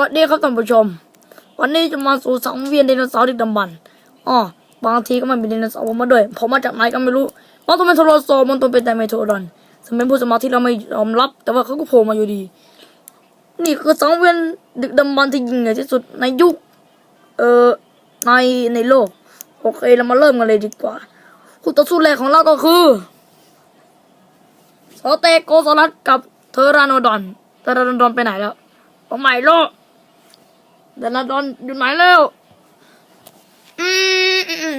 วัสดีครับท่านผู้ชม วันนี้จะมาสู่สังเวียนไดโนเสาร์ดึกดำบรรพ์อ๋อบางทีก็ไม่มีไดโนเสาร์มาด้วยผมมาจากไหนก็ไม่รู้มันต้องเป็นโทรโซมันต้องเป็นไดเมโทดอนซึ่งเป็นผู้สมัครที่เราไม่ยอมรับ แต่ว่าเขาก็โผล่มาอยู่ดี นี่คือสังเวียนดึกดำบรรพ์ที่ยิ่งใหญ่ที่สุดในยุคเอ่อในในโลกโอเคเรามาเริ่มกันเลยดีกว่าคู่ต่อสู้แรกของเราก็คือสเตโกโซอรัสกับเทอรานโนดอนเทอรานโนดอนไปไหนแล้วผมไม่รู้ เทอรานดอนอยู่ไหนแล้วอืมอืมอืม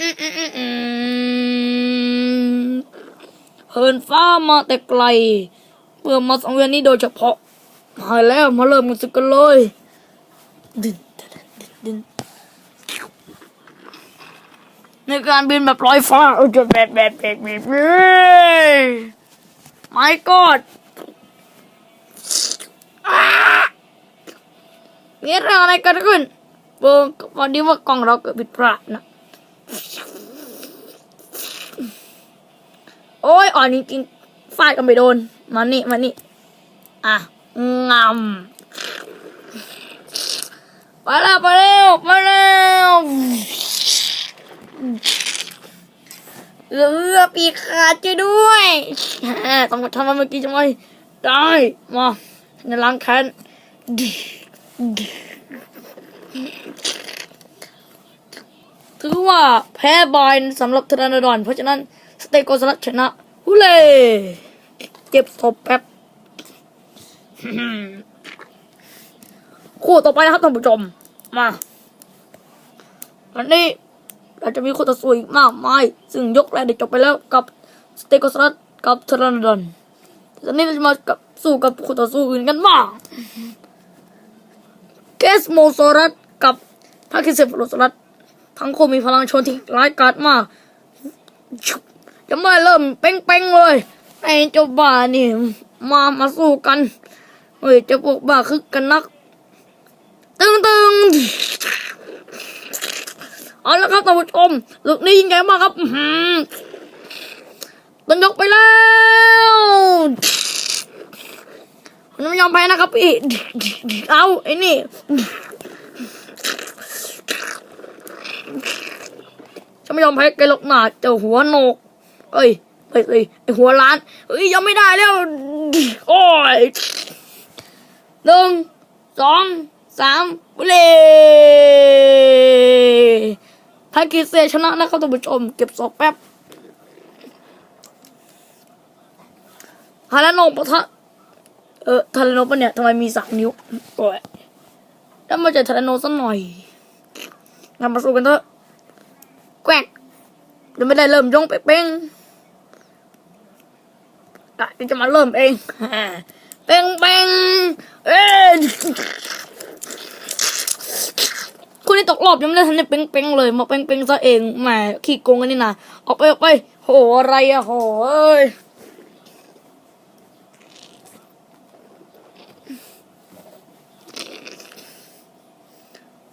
อืมอืมอืมอืมเหินฟ้ามาแต่ไกลเพื่อมาสังเวียนนี้โดยเฉพาะมายแล้วมาเริ่มกันสึกกันเลยดึนดึนดึนในการบินแบบลอยฟ้าเออจะแบบแบบแบบแบบเลยไม่กอด มีเรื่องอะไรเกิดขึ้นเบิร์วันนี้ว่ากล่องเราเกิดผิดพลาดนะ โอ้ยอ่อนจริงๆฟาดกันไปโดน มานี่ มานี่ อะงำไปแล้วไปแล้วไปแล้วเออปีขาดช่วยด้วยต้องมาทำมันเมื่อกี้จะไมได้ มาในล้างแค้น ถือว่าแพ้บายสำหรับเทรนดอน เพราะฉะนั้น สเตโกสลัดชนะฮุเล่เก็บศพแป๊บคู่ต่อไปนะครับท่านผู้ชม มาวันนี้เราจะมีคู่ต่อสู้อีกมากมาย ซึ่งยกแรกได้จบไปแล้วกับสเตโกสลัดกับเทรนดอนตอนนี้เราจะมากับสู้กับคู่ต่อสู้อื่นกันบ้างเก สโมโซรัสกับพาคิเซฟโรสรัสทั้งคู่มีพลังชนที่ร้ายกาจมากจะไม่เริ่มเป้งๆเลยไอ้เจ้าบ้านี่มามาสู้กันเฮ้ยเจ้าพวกบ้าคึกกันนัก ตึงตึงเอาละครับท่านผู้ชมลูกนี้ยิงใหญ่มากครับต้นยกไปแล้ว ผมไม่ยอมแพ้นะครับพี่ เอาไอ้นี่ฉันไม่ยอมแพ้แกหรอกหนาเจ้าหัวโหนก เอ้ยเอ้ยเอ้ยไอหัวล้านเอ้ยยังไม่ได้แล้ว โอ้ยหนึ่งสองสามบุเล่ทากิเซชนะนะครับท่านผู้ชม เก็บศอกแป๊บฮาราโนปะทะ เออทาราโนปะเนี่ยทำไมมีสามนิ้วโอ้ยแล้วมาเจอทาราโนสักหน่อยงั้นมาสู้กันเถอะแกวกยังไม่ได้เริ่มย่องเป้งๆอะเดี๋ยวจะมาเริ่มเองเป้งเป้งเอ้ยคุณนี่ตกรอบยังไม่ได้ทันได้เป้งเป้งเลย มาเป้งเป้งซะเองแหมขี้โกงกันนี่นะออกไปออกไปโหอะไรอะโหเอ้ย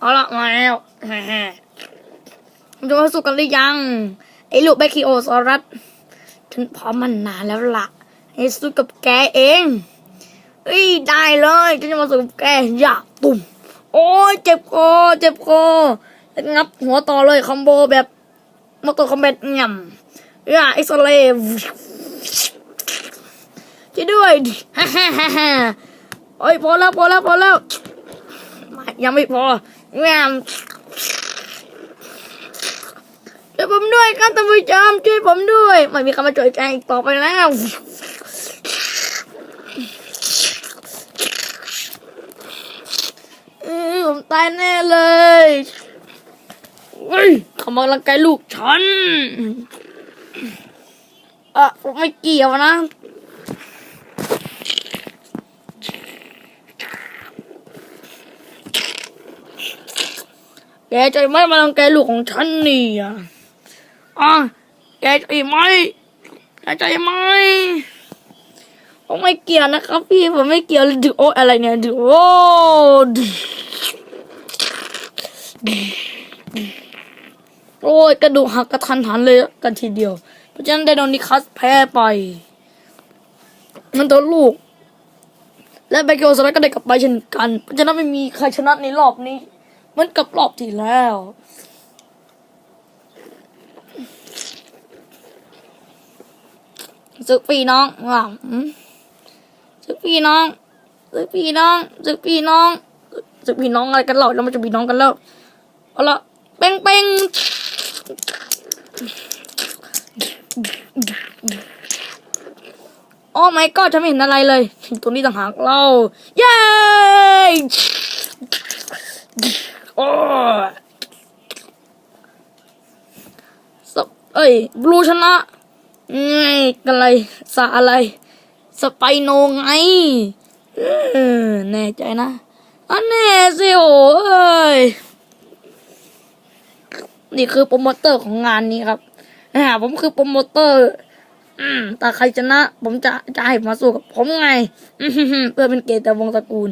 เอาละมาแล้วจะมาสู้กันหรือยัง ไอ้ลูกแบคิโอซอรัสฉันพร้อมมันนานแล้วล่ะให้สู้กับแกเองเอ้ยได้เลยฉันจะมาสู้กับแกอย่าปุ่ม โอ้ยเจ็บคอเจ็บคองับหัวต่อเลยคอมโบแบบมอเตอร์คอมแบทง่ำอย่าไอโซเลฟช่วยด้วยฮ่าฮ่าฮ่าฮ่าโอ้ยพอแล้วพอแล้วพอแล้วยังไม่พอ แง่ช่วยผมด้วยครับท่านผู้ชมช่วยผมด้วยไม่มีคำมาช่วยแจอีกต่อไปแล้วผมตายแน่เลยเฮ้ยเขามาลังกายลูกฉันอะผมไม่เกี่ยวนะ แกใจไหมมาลังแกลูกของฉันนี่อะอะแกใจไหมแกใจไหมผมไม่เกี่ยวนะครับพี่ผมไม่เกี่ยวเลยดูโออะไรเนี่ยดูโอโอ้ยกระดูกหักกระทันหันเลยกันทีเดียว เพราะฉะนั้นไดโนนิคัสแพ้ไปมันตัวลูก และไบเกลสไลก็ได้กลับไปเช่นกัน เพราะฉะนั้นไม่มีใครชนะในรอบนี้ มันกับรอบที่แล้ว สึกพี่น้องว่าวอืมสึกพี่น้องสึกพี่น้องสึกพี่น้องสึกพี่น้องอะไรกันเล่าเรามันจะพี่น้องกันแล้วเอาละเป้งเป้งโอ้ไม่ก็จะไม่เห็นอะไรเลย ตัวนี้ต่างหากเรา เย้ สบเอ้ยบลูชนะไงกันอะไรสะอะไร สไปโนไงแน่ใจนะอันแน่สิโอ้ยนี่คือโปรโมเตอร์ของงานนี้ครับอ่าผมคือโปรโมเตอร์ อืมแต่ใครชนะ ผมจะจะให้มาสู้กับผมไง เพื่อเป็นเกียรติวงศ์ตระกูล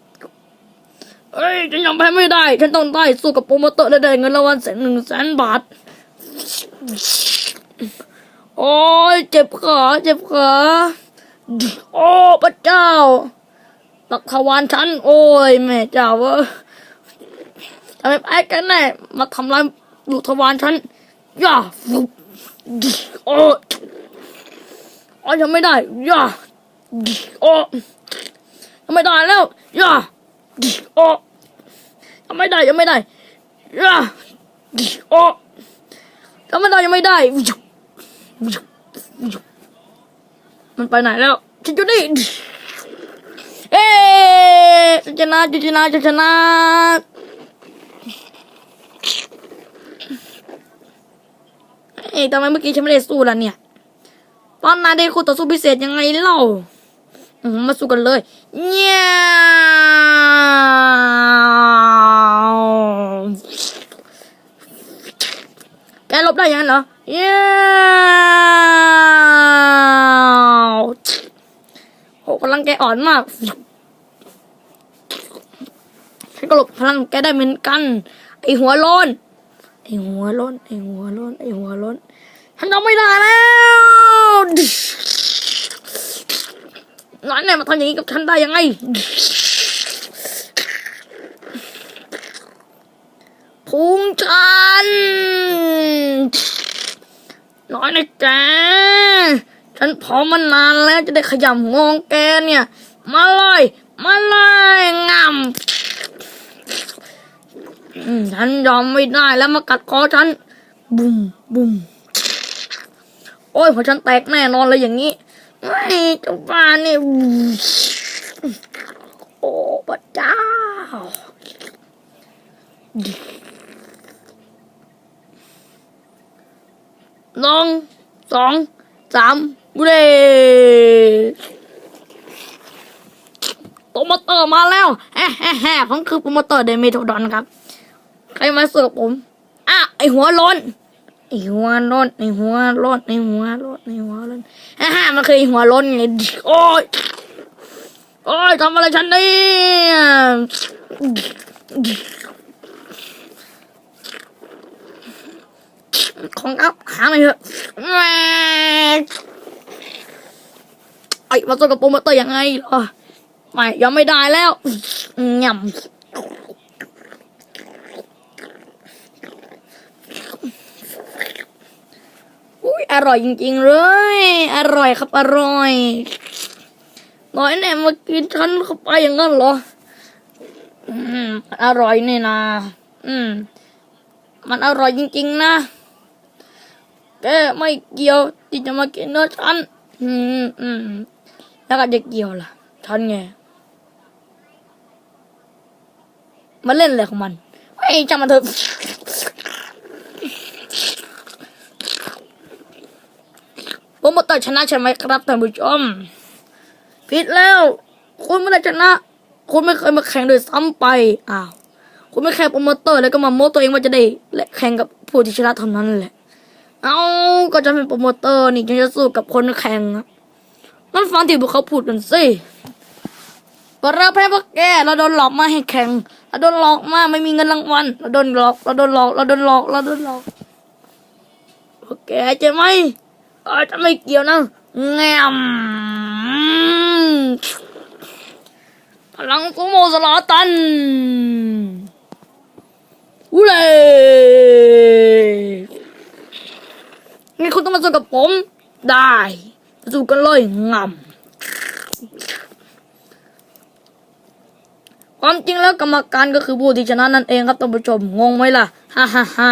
เอ้ยฉันยังแพ้ไม่ได้ ฉันต้องได้สู้กับโปรโมเตอร์และได้เงินรางวัลแสนหนึ่งแสนบาท โอ้ยเจ็บขา เจ็บขา โอ้พระเจ้าตักทวารฉัน โอ้ยแม่เจ้าเวะทำไมไอ้กันแน่ มาทำลายลูกทวารฉัน ย่าโอ้ยโอ้ยทำไม่ได้ ย่าโอ้ทำไม่ได้แล้ว ย่า โอ้ทำไม่ได้ยังไม่ได้ย่าโอ้ทำไม่ได้ยังไม่ได้ มันไปไหนแล้วฉันอยู่นี่เอ๊จะชนะจะชนะจะชนะเอ๊ะทำไมเมื่อกี้ฉันไม่ได้สู้ล่ะเนี่ย ตอนนายได้คู่ต่อสู้พิเศษยังไงเล่า มาสู้กันเลยเนี่ยแกลบได้ยังไงเหรอเย้โหพลังแกอ่อนมากฉันก็หลบพลังแกได้เหมือนกัน ไอหัวโลนไอหัวโลนไอหัวโลนไอหัวโลนฉันทำไม่ได้แล้ว นั่นเนี่ยมาทำอย่างนี้กับฉันได้ยังไง พุงฉัน น้อยนะจ๊ะฉันพร้อมมานานแล้วจะได้ขยำงองแกเนี่ย มาเลย มาเลยงามอืมฉันยอมไม่ได้แล้วมากัดคอฉัน บุ้มบุ้มโอ้ยหัวฉันแตกแน่นอนเลยอย่างนี้ ไม่จบานนี่โอ้พระเจ้าหนึ่งสองสามบุเรโปรโมเตอร์มาแล้วแฮ่แฮ่แฮ่ผมคือโปรโมเตอร์เดเมโทดอนครับ ใครมาเสิร์ฟผมอะไอหัวโล้น ไอหัวโล้นไอหัวโล้นไอหัวโล้นไอหัวโล้นฮ่าฮ่ามันเคือไอหัวโล้นไงโอ้ยโอ้ยทำอะไรฉันเนี่ยของอัพหาไมาเถอะแหม่ไอ้มาตัวกับโปรโมเตอร์ยังไงเหรอไม่ยังไม่ได้แล้วยำ อุ้ยอร่อยจริงๆเลย อร่อยครับอร่อยน้อยแน่มากินฉันเข้าไปอย่างนั้นเหรอ อืมอร่อยนี่นะอืม มันอร่อยจริง ๆ นะแกไม่เกี่ยวที่จะมากินเนื้อฉันอืมอืมแล้วก็จะเกี่ยวล่ะฉันไงมาเล่นอะไรของมันไอ้จำมันเถอะ โปรโมเตอร์ชนะใช่ไหมครับท่านผู้ชมผิดแล้ว คุณไม่ได้ชนะ คุณไม่เคยมาแข่งโดยซ้ำไปอ้าวคุณไม่แค่งโปรโมเตอร์แล้วก็มาโม้ตัวเองว่าจะได้และแข่งกับผู้ที่ชนะเท่านั้นแหละ เอาก็จะเป็นโปรโมเตอร์นี่จะสู้กับคนแข่งนั่นฟังที่พวกเขาพูดกันสิก็เราแพ้พวกแกเราโดนหลอกมาให้แข่งเราโดนหลอกมาไม่มีเงินรางวัลเราโดนหลอกเราโดนหลอกเราโดนหลอกเราโดนหลอกพวกแกใช่ไหม ออจะไม่เกี่ยวนะแงมพลังซูโมสลาตันอูเล่งั้นคุณต้องมาสู้กับผม ได้สู้กันเลยงำความจริงแล้วกรรมการก็คือผู้ที่ชนะนั่นเองครับท่านผู้ชม งงไหมล่ะ ฮ่าฮ่าฮ่า